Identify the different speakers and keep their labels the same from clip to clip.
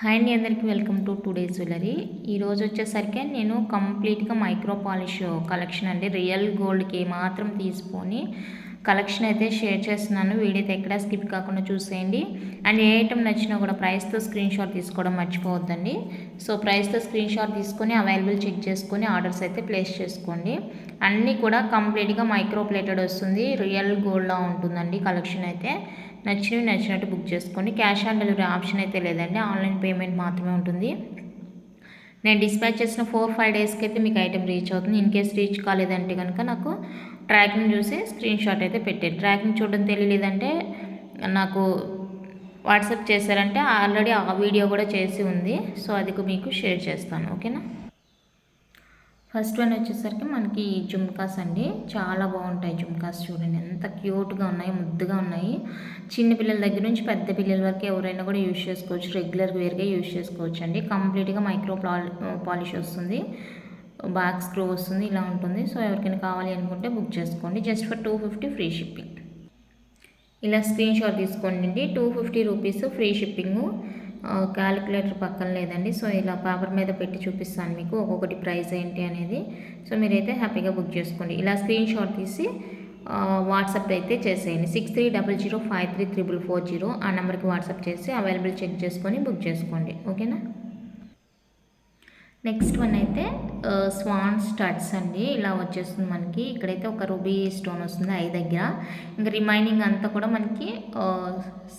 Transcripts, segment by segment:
Speaker 1: Hi అండి అందరికీ welcome to today jewellery ఈరోజు వచ్చేసరికి నేను కంప్లీట్గా మైక్రో పాలిష్ కలెక్షన్ అండి. రియల్ గోల్డ్కి మాత్రం తీసుకొని కలెక్షన్ అయితే షేర్ చేస్తున్నాను. వీడియో అయితే ఎక్కడా స్కిప్ కాకుండా చూసేయండి. అండ్ ఏ ఐటమ్ నచ్చినా కూడా ప్రైస్తో స్క్రీన్ షాట్ తీసుకోవడం మర్చిపోవద్దండి. సో ప్రైస్తో స్క్రీన్ షాట్ తీసుకొని అవైలబుల్ చెక్ చేసుకొని ఆర్డర్స్ అయితే ప్లేస్ చేసుకోండి. అన్నీ కూడా కంప్లీట్గా మైక్రో ప్లేటెడ్ వస్తుంది. రియల్ గోల్డ్లా ఉంటుందండి కలెక్షన్ అయితే. నచ్చినవి నచ్చినట్టు బుక్ చేసుకోండి క్యాష్ ఆన్ డెలివరీ ఆప్షన్ అయితే లేదండి. ఆన్లైన్ పేమెంట్ మాత్రమే ఉంటుంది. నేను డిస్పాచ్ చేసిన ఫోర్ ఫైవ్ డేస్కి అయితే మీకు ఐటెం రీచ్ అవుతుంది. ఇన్ కేస్ రీచ్ కాలేదంటే కనుక నాకు ట్రాకింగ్ చూసి స్క్రీన్ షాట్ అయితే పెట్టారు ట్రాకింగ్ చూడడం తెలియలేదంటే నాకు వాట్సాప్ చేశారంటే ఆల్రెడీ ఆ వీడియో కూడా చేసి ఉంది. సో అది మీకు షేర్ చేస్తాను. ఓకేనా? ఫస్ట్ వన్ వచ్చేసరికి మనకి జుమ్కాస్ అండి. చాలా బాగుంటాయి జుమ్కాస్ చూడండి. ఎంత క్యూట్గా ఉన్నాయి ముద్దుగా ఉన్నాయి. చిన్న పిల్లల దగ్గర నుంచి పెద్ద పిల్లల వరకు ఎవరైనా కూడా యూజ్ చేసుకోవచ్చు. రెగ్యులర్ వేర్గా యూజ్ చేసుకోవచ్చు అండి. కంప్లీట్గా మైక్రో పాలిష్ వస్తుంది. బ్యాక్ స్క్రూ వస్తుంది ఇలా ఉంటుంది. సో ఎవరికైనా కావాలి అనుకుంటే బుక్ చేసుకోండి. Just for two fifty free shipping. ఇలా స్క్రీన్ షాట్ తీసుకోండి two fifty rupees free shipping. Calculator పక్కన లేదండి. సో ఇలా పేపర్ మీద పెట్టి చూపిస్తాను మీకు ఒక్కొక్కటి ప్రైస్ ఏంటి అనేది. సో మీరైతే హ్యాపీగా బుక్ చేసుకోండి. ఇలా స్క్రీన్ షాట్ తీసి వాట్సాప్ అయితే చేసేయండి. Six three double zero five three triple four zero ఆ నెంబర్కి వాట్సాప్ చేసి అవైలబుల్ చెక్ చేసుకొని బుక్ చేసుకోండి. ఓకేనా నెక్స్ట్ వన్ అయితే స్వాన్ స్టడ్స్ అండి. ఇలా వచ్చేస్తుంది మనకి. ఇక్కడైతే ఒక రూబీ స్టోన్ వస్తుంది ఐ దగ్గర. ఇంకా రిమైనింగ్ అంతా కూడా మనకి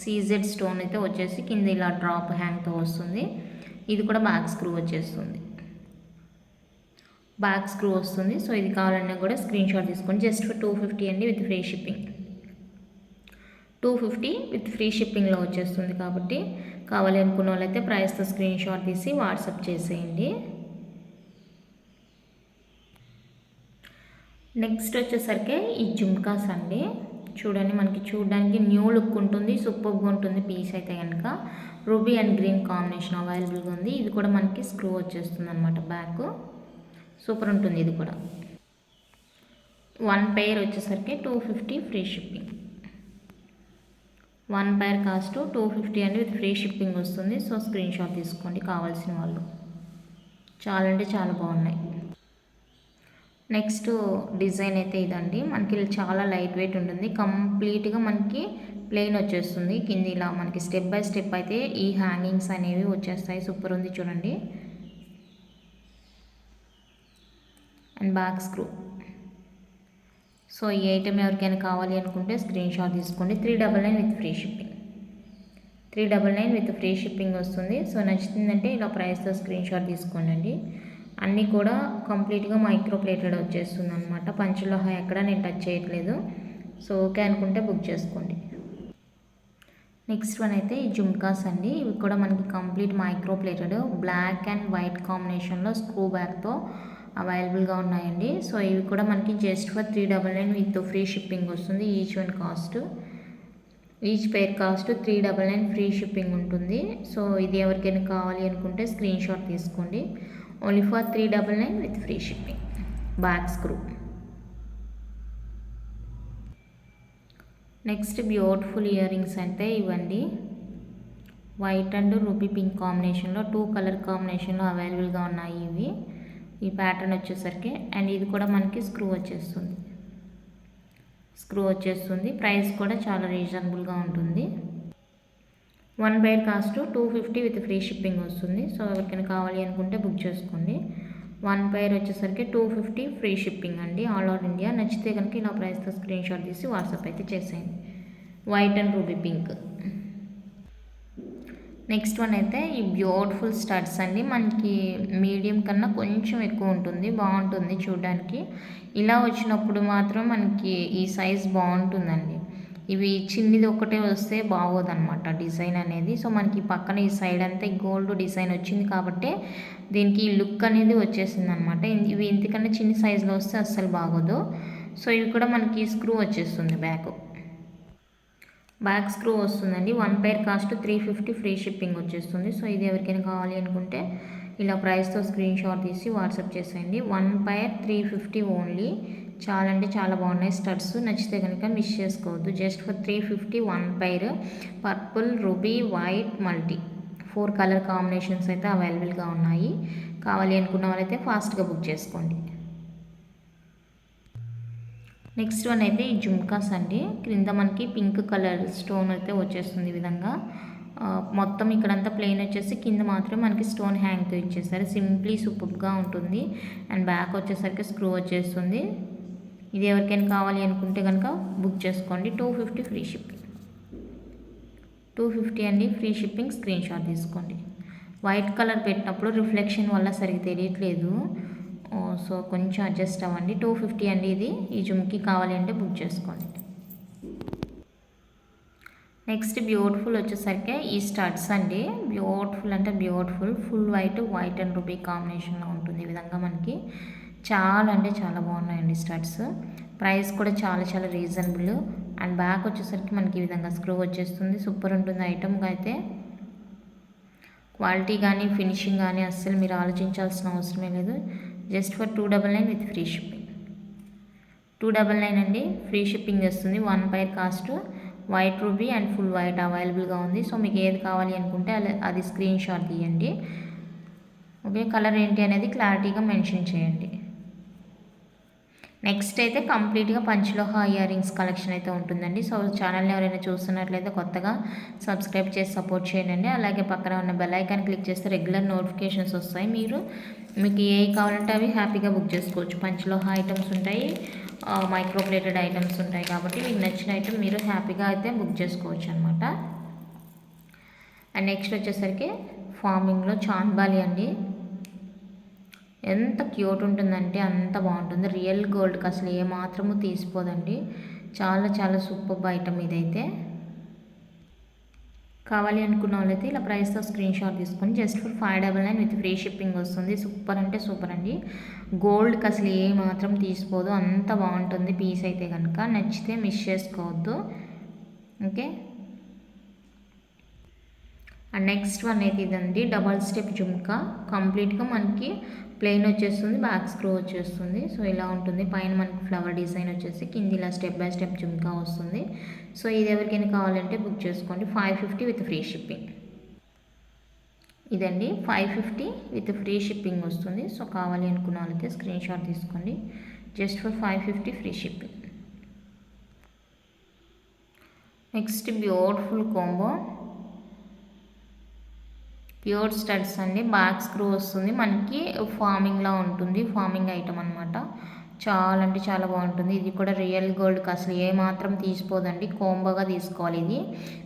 Speaker 1: సీజెడ్ స్టోన్ అయితే వచ్చేసి కింద ఇలా డ్రాప్ హ్యాంగ్తో వస్తుంది. ఇది కూడా బ్యాక్ స్క్రూ వచ్చేస్తుంది. బ్యాక్ స్క్రూ వస్తుంది. సో ఇది కావాలన్నా కూడా స్క్రీన్ షాట్ తీసుకోండి జస్ట్ ఫర్ టూ ఫిఫ్టీ అండి with free shipping. Two fifty with free షిప్పింగ్లో వచ్చేస్తుంది కాబట్టి కావాలి అనుకున్న వాళ్ళైతే ప్రైస్తో స్క్రీన్ షాట్ తీసి వాట్సాప్ చేసేయండి. నెక్స్ట్ వచ్చేసరికి ఈ జుమ్కాస్ అండి చూడండి మనకి చూడడానికి న్యూ లుక్ ఉంటుంది సూపర్గా ఉంటుంది పీస్ అయితే కనుక రూబీ అండ్ గ్రీన్ కాంబినేషన్ అవైలబుల్గా ఉంది. ఇది కూడా మనకి స్క్రూ వచ్చేస్తుంది అనమాట బ్యాక్ సూపర్ ఉంటుంది ఇది కూడా. వన్ పెయిర్ వచ్చేసరికి two fifty free shipping one pair cost two fifty అండి విత్ ఫ్రీ షిప్పింగ్ వస్తుంది. సో స్క్రీన్ షాట్ తీసుకోండి కావాల్సిన వాళ్ళు. చాలా అంటే చాలా బాగున్నాయి. నెక్స్ట్ డిజైన్ అయితే ఇదండి. మనకి చాలా లైట్ వెయిట్ ఉంటుంది. కంప్లీట్గా మనకి ప్లెయిన్ వచ్చేస్తుంది. కింద ఇలా మనకి స్టెప్ బై స్టెప్ అయితే ఈ హ్యాంగింగ్స్ అనేవి వచ్చేస్తాయి. సూపర్ ఉంది చూడండి. And back screw. సో ఈ ఐటెం ఎవరికైనా కావాలి అనుకుంటే స్క్రీన్ షాట్ తీసుకోండి. Three double nine with free shipping. Three double nine with free shipping వస్తుంది. సో నచ్చుతుందంటే ఇలా ప్రైస్తో స్క్రీన్ షాట్ తీసుకోండి అన్నీ కూడా కంప్లీట్గా మైక్రో ప్లేటెడ్ వచ్చేస్తుంది అనమాట పంచలోహ ఎక్కడ నేను టచ్ చేయట్లేదు. సో ఓకే అనుకుంటే బుక్ చేసుకోండి. నెక్స్ట్ వన్ అయితే ఈ జుమ్కాస్ అండి. ఇవి కూడా మనకి complete micro plated black and white కాంబినేషన్లో స్క్రూ బ్యాక్తో అవైలబుల్గా ఉన్నాయండి. సో ఇవి కూడా మనకి just for three double nine with free shipping వస్తుంది. Each one cost. Each pair cost three double nine free shipping ఉంటుంది. సో ఇది ఎవరికైనా కావాలి అనుకుంటే స్క్రీన్ షాట్ తీసుకోండి. Only for three double nine with free shipping back screw next beautiful earrings అంటే ఇవ్వండి white and ruby pink కాంబినేషన్లో two colour కాంబినేషన్లో అవైలబుల్గా ఉన్నాయి ఇవి. ఈ ప్యాటర్న్ వచ్చేసరికి అండ్ ఇది కూడా మనకి స్క్రూ వచ్చేస్తుంది. స్క్రూ వచ్చేస్తుంది. ప్రైస్ కూడా చాలా రీజనబుల్గా ఉంటుంది. One pair cost two fifty with free shipping వస్తుంది. సో ఎవరికైనా కావాలి అనుకుంటే బుక్ చేసుకోండి. వన్ పైర్ వచ్చేసరికి టూ ఫిఫ్టీ ఫ్రీ షిప్పింగ్ అండి. All over India. నచ్చితే కనుక ఇలా ప్రైస్తో స్క్రీన్ షాట్ తీసి వాట్సాప్ అయితే చేసేయండి. White and ruby pink next one అయితే ఈ బ్యూటిఫుల్ స్టడ్స్ అండి. మనకి మీడియం కన్నా కొంచెం ఎక్కువ ఉంటుంది. బాగుంటుంది చూడడానికి. ఇలా వచ్చినప్పుడు మాత్రం మనకి ఈ సైజ్ బాగుంటుందండి. ఇవి చిన్నది ఒకటే వస్తే బాగోదన్నమాట డిజైన్ అనేది. సో మనకి పక్కన ఈ సైడ్ అంతా గోల్డ్ డిజైన్ వచ్చింది కాబట్టి దీనికి లుక్ అనేది వచ్చేసింది అనమాట ఇవి ఇంతకన్నా చిన్న సైజులో వస్తే అస్సలు బాగోదు. సో ఇవి కూడా మనకి స్క్రూ వచ్చేస్తుంది బ్యాక్. బ్యాక్ స్క్రూ వస్తుందండి. One pair cost three fifty free shipping వచ్చేస్తుంది. సో ఇది ఎవరికైనా కావాలి అనుకుంటే ఇలా ప్రైస్తో స్క్రీన్ షాట్ తీసి వాట్సాప్ చేసేయండి. One pair three fifty only. చాలా అంటే చాలా బాగున్నాయి. స్టడ్స్ నచ్చితే కనుక మిస్ చేసుకోవద్దు. Just for three fifty one pair purple ruby white multi four colour combinations అయితే అవైలబుల్గా ఉన్నాయి. కావాలి అనుకున్న వాళ్ళైతే ఫాస్ట్గా బుక్ చేసుకోండి. నెక్స్ట్ వన్ అయితే ఈ జుమ్కాస్ అండి. క్రింద మనకి పింక్ కలర్ స్టోన్ అయితే వచ్చేస్తుంది ఈ విధంగా. మొత్తం ఇక్కడంతా ప్లెయిన్ వచ్చేసి కింద మాత్రం మనకి స్టోన్ హ్యాంగ్తో ఇచ్చేసారు. సింప్లీ సూపర్గా ఉంటుంది. అండ్ బ్యాక్ వచ్చేసరికి స్క్రూ వచ్చేస్తుంది. ఇది ఎవరికైనా కావాలి అనుకుంటే కనుక బుక్ చేసుకోండి. Two fifty free shipping. Two fifty అండి ఫ్రీ షిప్పింగ్ స్క్రీన్ షాట్ తీసుకోండి. వైట్ కలర్ పెట్టినప్పుడు రిఫ్లెక్షన్ వల్ల సరిగ్గా తెలియట్లేదు. సో కొంచెం అడ్జస్ట్ అవ్వండి. టూ ఫిఫ్టీ అండి ఇది. ఈ జుమ్కి కావాలి అంటే బుక్ చేసుకోండి. నెక్స్ట్ బ్యూటిఫుల్ వచ్చేసరికి ఈ స్టడ్స్ అండి. బ్యూటిఫుల్ అంటే beautiful. Full white white and ruby కాంబినేషన్లో ఉంటుంది ఈ విధంగా మనకి. చాలా అంటే చాలా బాగున్నాయండి స్టడ్స్. ప్రైస్ కూడా చాలా చాలా రీజనబుల్. అండ్ బ్యాక్ వచ్చేసరికి మనకి ఈ విధంగా స్క్రూ వచ్చేస్తుంది. సూపర్ ఉంటుంది ఐటమ్గా అయితే. క్వాలిటీ కానీ ఫినిషింగ్ కానీ అస్సలు మీరు ఆలోచించాల్సిన అవసరమే లేదు. Just for two double nine with free shipping. Two double nine అండి. ఫ్రీ షిప్పింగ్ వస్తుంది. One pair cost. White ruby and full white అవైలబుల్గా ఉంది. సో మీకు ఏది కావాలి అనుకుంటే అది స్క్రీన్ షాట్ తీయండి. ఓకే కలర్ ఏంటి అనేది క్లారిటీగా మెన్షన్ చేయండి. నెక్స్ట్ అయితే కంప్లీట్గా పంచలోహ ఇయర్ రింగ్స్ కలెక్షన్ అయితే ఉంటుందండి. సో ఛానల్ని ఎవరైనా చూస్తున్నట్లయితే కొత్తగా సబ్స్క్రైబ్ చేసి సపోర్ట్ చేయండి. అలాగే పక్కన ఉన్న బెల్ ఐకాన్ క్లిక్ చేస్తే రెగ్యులర్ నోటిఫికేషన్స్ వస్తాయి. మీరు మీకు ఏ కావాలంటే అవి హ్యాపీగా బుక్ చేసుకోవచ్చు. పంచలోహ ఐటమ్స్ ఉంటాయి మైక్రో ప్లేటెడ్ ఐటమ్స్ ఉంటాయి కాబట్టి మీకు నచ్చిన ఐటమ్ మీరు హ్యాపీగా అయితే బుక్ చేసుకోవచ్చు అనమాట అండ్ నెక్స్ట్ వచ్చేసరికి ఫార్మింగ్లో చాన్బాలి అండి. ఎంత క్యూట్ ఉంటుందంటే అంత బాగుంటుంది. రియల్ గోల్డ్కి అసలు ఏ మాత్రము తీసిపోదండి. చాలా చాలా సూపర్ ఐటమ్ ఇదైతే. కావాలి అనుకున్న వాళ్ళైతే ఇలా ప్రైస్తో స్క్రీన్ షాట్ తీసుకొని just for five double nine with free shipping వస్తుంది. సూపర్ అంటే సూపర్ అండి. గోల్డ్కి అసలు ఏ మాత్రం తీసిపోదు. అంత బాగుంటుంది పీస్ అయితే కనుక. నచ్చితే మిస్ చేసుకోవద్దు. ఓకే? అండ్ నెక్స్ట్ వన్ అయితే ఇదండి. Double step jhumka. కంప్లీట్గా మనకి ప్లెయిన్ వచ్చేస్తుంది బ్యాక్ స్క్రూ వచ్చేస్తుంది. సో ఇలా ఉంటుంది. పైన మనకి ఫ్లవర్ డిజైన్ వచ్చేసి కింది ఇలా స్టెప్ బై స్టెప్ జుమ్కా వస్తుంది. సో ఇది ఎవరికైనా కావాలంటే బుక్ చేసుకోండి. Five fifty with free shipping ఇదండి. Five fifty with free shipping వస్తుంది. సో కావాలి అనుకున్న వాళ్ళైతే స్క్రీన్ షాట్ తీసుకోండి. Just for five fifty free shipping next beautiful combo pure studs అండి. బ్యాక్ స్క్రూ వస్తుంది. మనకి ఫార్మింగ్లా ఉంటుంది. ఫార్మింగ్ ఐటమ్ అనమాట చాలా అంటే చాలా బాగుంటుంది. ఇది కూడా రియల్ గోల్డ్కి అసలు ఏ మాత్రం తీసిపోదండి. కోంబోగా తీసుకోవాలి ఇది.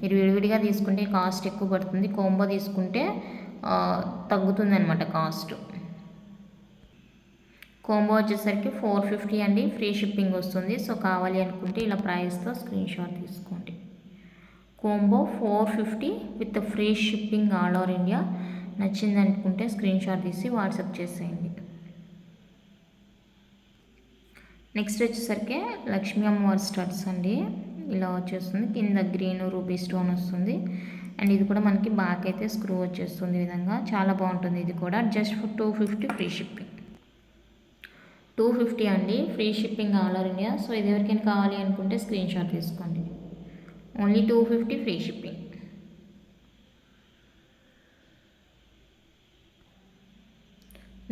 Speaker 1: మీరు విడివిడిగా తీసుకుంటే కాస్ట్ ఎక్కువ పడుతుంది. కోంబో తీసుకుంటే తగ్గుతుంది అనమాట కాస్ట్. కోంబో వచ్చేసరికి ఫోర్ ఫిఫ్టీ అండి. ఫ్రీ షిప్పింగ్ వస్తుంది. సో కావాలి అనుకుంటే ఇలా ప్రైస్తో స్క్రీన్ షాట్ తీసుకోండి. Combo four fifty with free shipping all over India నచ్చింది అనుకుంటే స్క్రీన్ షాట్ తీసి వాట్సాప్ చేసేయండి. నెక్స్ట్ వచ్చేసరికి లక్ష్మీ అమ్మవారి స్టడ్స్ అండి. ఇలా వచ్చేస్తుంది. కింద గ్రీన్ రూబీ స్టోన్ వస్తుంది. అండ్ ఇది కూడా మనకి బ్యాక్ అయితే స్క్రూ వచ్చేస్తుంది ఈ విధంగా. చాలా బాగుంటుంది ఇది కూడా. Just for two fifty free shipping two fifty అండి. Free shipping all over India so ఇది ఎవరికైనా కావాలి అనుకుంటే స్క్రీన్ షాట్ తీసుకోండి. Only two fifty free shipping.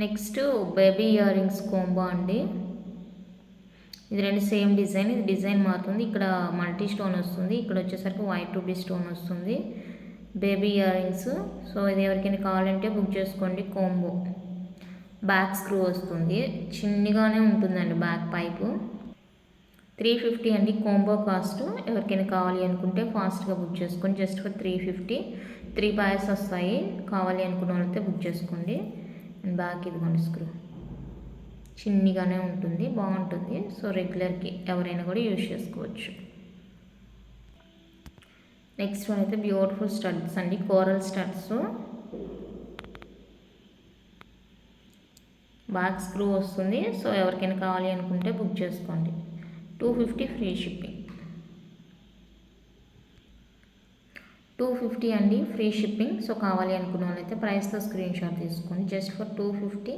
Speaker 1: Next baby earrings combo అండి. ఇది రెండు సేమ్ డిజైన్ ఇది డిజైన్ మారుతుంది. ఇక్కడ మల్టీ స్టోన్ వస్తుంది. ఇక్కడ వచ్చేసరికి వైట్ రూబీ స్టోన్ వస్తుంది. బేబీ ఇయర్ రింగ్స్ సో ఇది ఎవరికైనా కావాలంటే బుక్ చేసుకోండి కోంబో. బ్యాక్ స్క్రూ వస్తుంది. చిన్నగానే ఉంటుందండి బ్యాక్ పైపు. త్రీ ఫిఫ్టీ అండి కోంబో కాస్ట్. ఎవరికైనా కావాలి అనుకుంటే ఫాస్ట్గా బుక్ చేసుకోండి. Just for three fifty. Three pairs వస్తాయి. కావాలి అనుకున్న వాళ్ళైతే బుక్ చేసుకోండి. అండ్ బ్యాక్ ఇదిగోండి స్క్రూ. చిన్నగానే ఉంటుంది. బాగుంటుంది. సో రెగ్యులర్కి ఎవరైనా కూడా యూజ్ చేసుకోవచ్చు. నెక్స్ట్ వన్ అయితే బ్యూటిఫుల్ స్టడ్స్ అండి. Coral studs. బ్యాక్ స్క్రూ వస్తుంది. సో ఎవరికైనా కావాలి అనుకుంటే బుక్ చేసుకోండి. Two fifty free shipping two fifty అండి ఫ్రీ షిప్పింగ్ సో కావాలి అనుకున్న వాళ్ళైతే ప్రైస్తో స్క్రీన్ షాట్ తీసుకోండి. Just for two fifty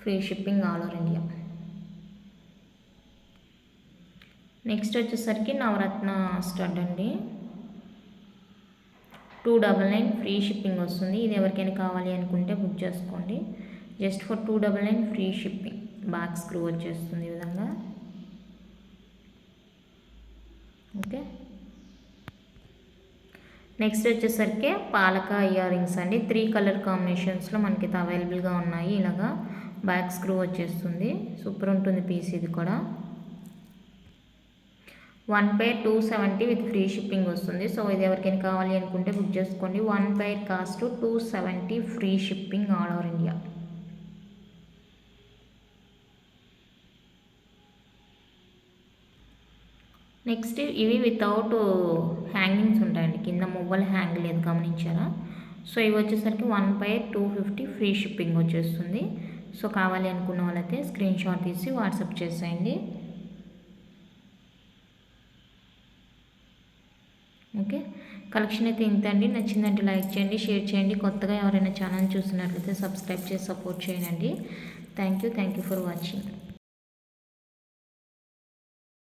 Speaker 1: free shipping all over India next వచ్చేసరికి నవరత్న స్టడ్ అండి. Two double nine free shipping వస్తుంది. ఇది ఎవరికైనా కావాలి అనుకుంటే బుక్ చేసుకోండి. Just for two double nine free shipping back screw వచ్చేస్తుంది ఈ విధంగా. ఓకే. నెక్స్ట్ వచ్చేసరికి పాలక ఇయర్ రింగ్స్ అండి త్రీ కలర్ కాంబినేషన్స్లో మనకి అవైలబుల్గా ఉన్నాయి. ఇలాగా బ్యాక్ స్క్రూ వచ్చేస్తుంది. సూపర్ ఉంటుంది పీస్ ఇది కూడా. One pair two seventy with free shipping వస్తుంది. సో ఇది ఎవరికైనా కావాలి అనుకుంటే బుక్ చేసుకోండి. One pair cost two seventy free shipping all over India next ఇవి వితౌట్ హ్యాంగింగ్స్ ఉంటాయండి. కింద మొబైల్ హ్యాంగ్ లేదు గమనించారా? సో ఇవి వచ్చేసరికి one pair two fifty free shipping వచ్చేస్తుంది. సో కావాలి అనుకున్న వాళ్ళైతే స్క్రీన్ షాట్ తీసి వాట్సాప్ చేసేయండి. ఓకే? కలెక్షన్ అయితే ఇంత అండి. నచ్చిందంటే లైక్ చేయండి షేర్ చేయండి. కొత్తగా ఎవరైనా ఛానల్ చూసినట్లయితే సబ్స్క్రైబ్ చేసి సపోర్ట్ చేయండి. Thank you thank you for watching.